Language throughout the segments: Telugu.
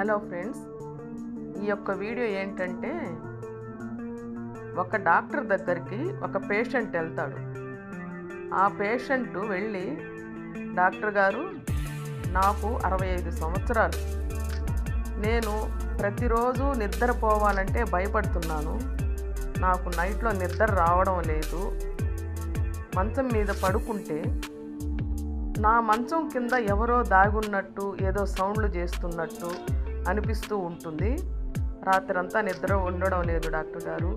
హలో ఫ్రెండ్స్ ఈ యొక్క వీడియో ఏంటంటే ఒక డాక్టర్ దగ్గరికి ఒక పేషెంట్ వెళ్తాడు. ఆ పేషెంట్ వెళ్ళి డాక్టర్ గారు నాకు అరవై ఐదు సంవత్సరాలు. నేను ప్రతిరోజు నిద్రపోవాలంటే భయపడుతున్నాను. నాకు నైట్లో నిద్ర రావడం లేదు. మంచం మీద పడుకుంటే నా మంచం కింద ఎవరో దాగున్నట్టు ఏదో సౌండ్లు చేస్తున్నట్టు అనిపిస్తూ ఉంటుంది. రాత్రంతా నిద్ర ఉండడం లేదు డాక్టర్ గారు.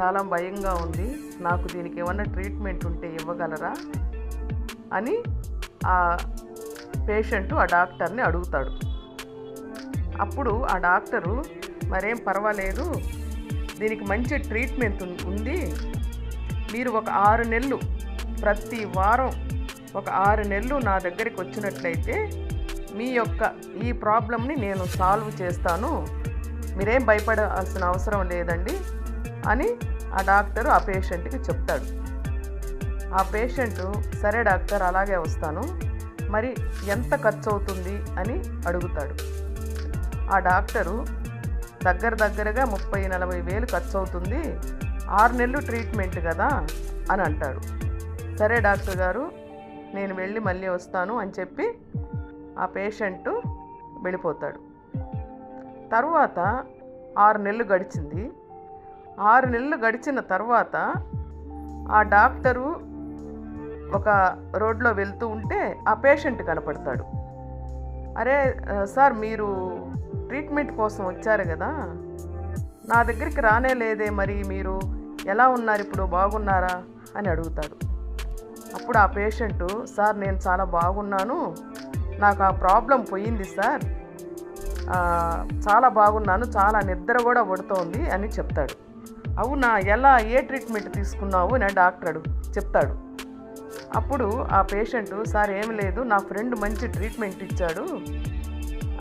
చాలా భయంగా ఉంది. నాకు దీనికి ఏమన్నా ట్రీట్మెంట్ ఉంటే ఇవ్వగలరా? అని ఆ పేషెంట్ ఆ డాక్టర్ని అడుగుతాడు. అప్పుడు ఆ డాక్టరు మరేం పర్వాలేదు. దీనికి మంచి ట్రీట్మెంట్ ఉంది. మీరు ఒక ఆరు నెలలు ప్రతి వారం ఒక ఆరు నెలలు నా దగ్గరికి వచ్చినట్లయితే మీ యొక్క ఈ ప్రాబ్లమ్ని నేను సాల్వ్ చేస్తాను. మీరేం భయపడాల్సిన అవసరం లేదండి అని ఆ డాక్టర్ ఆ పేషెంట్కి చెప్తాడు. ఆ పేషెంట్ సరే డాక్టర్ అలాగే వస్తాను. మరి ఎంత ఖర్చు అవుతుంది అని అడుగుతాడు. ఆ డాక్టరు దగ్గర దగ్గరగా ముప్పై నలభై వేలు ఖర్చు అవుతుంది ఆరు నెలలు ట్రీట్మెంట్ కదా అని అంటాడు. సరే డాక్టర్ గారు నేను వెళ్ళి మళ్ళీ వస్తాను అని చెప్పి ఆ పేషెంట్ వెళ్ళిపోతాడు. తర్వాత ఆరు నెలలు గడిచింది. ఆరు నెలలు గడిచిన తర్వాత ఆ డాక్టరు ఒక రోడ్లో వెళ్తూ ఉంటే ఆ పేషెంట్ కనపడతాడు. అరే సార్ మీరు ట్రీట్మెంట్ కోసం వచ్చారు కదా. నా దగ్గరికి రానే లేదే మరి మీరు ఎలా ఉన్నారు ఇప్పుడు బాగున్నారా అని అడుగుతాడు. అప్పుడు ఆ పేషెంట్ సార్ నేను చాలా బాగున్నాను. నాకు ఆ ప్రాబ్లం పోయింది సార్. చాలా బాగున్నాను చాలా నిద్ర కూడా పడుతోంది అని చెప్తాడు. అవునా ఎలా ఏ ట్రీట్మెంట్ తీసుకున్నావు అని డాక్టర్ అడుగు చెప్తాడు. అప్పుడు ఆ పేషెంట్ సార్ ఏం లేదు నా ఫ్రెండ్ మంచి ట్రీట్మెంట్ ఇచ్చాడు.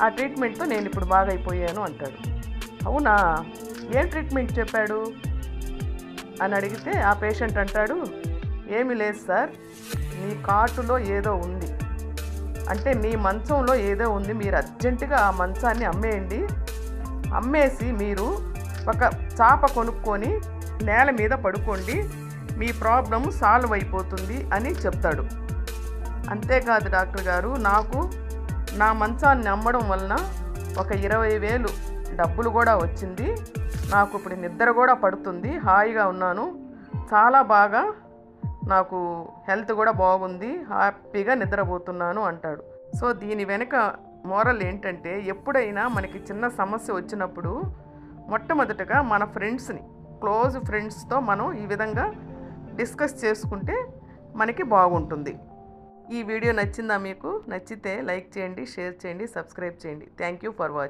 ఆ ట్రీట్మెంట్తో నేను ఇప్పుడు బాగా అయిపోయాను అంటాడు. అవునా ఏం ట్రీట్మెంట్ చెప్పాడు? అని అడిగితే ఆ పేషెంట్ అంటాడు ఏమీ లేదు సార్ మీ కార్టులో ఏదో ఉంది. అంటే మీ మంచంలో ఏదో ఉంది మీరు అర్జెంటుగా ఆ మంచాన్ని అమ్మేయండి. అమ్మేసి మీరు ఒక చాప కొనుక్కొని నేల మీద పడుకోండి. మీ ప్రాబ్లం సాల్వ్ అయిపోతుంది అని చెప్తాడు. అంతేకాదు డాక్టర్ గారు నాకు నా మంచాన్ని అమ్మడం వలన ఒక ఇరవై వేలు డబ్బులు కూడా వచ్చింది. నాకు ఇప్పుడు నిద్ర కూడా పడుతుంది. హాయిగా ఉన్నాను. చాలా బాగా నాకు హెల్త్ కూడా బాగుంది హ్యాపీగా నిద్రపోతున్నాను అంటాడు. సో దీని వెనుక మోరల్ ఏంటంటే ఎప్పుడైనా మనకి చిన్న సమస్య వచ్చినప్పుడు మొట్టమొదటగా మన ఫ్రెండ్స్ని క్లోజ్ ఫ్రెండ్స్తో మనం ఈ విధంగా డిస్కస్ చేసుకుంటే మనకి బాగుంటుంది. ఈ వీడియో నచ్చిందా మీకు? నచ్చితే లైక్ చేయండి షేర్ చేయండి సబ్స్క్రైబ్ చేయండి. Thank you for watching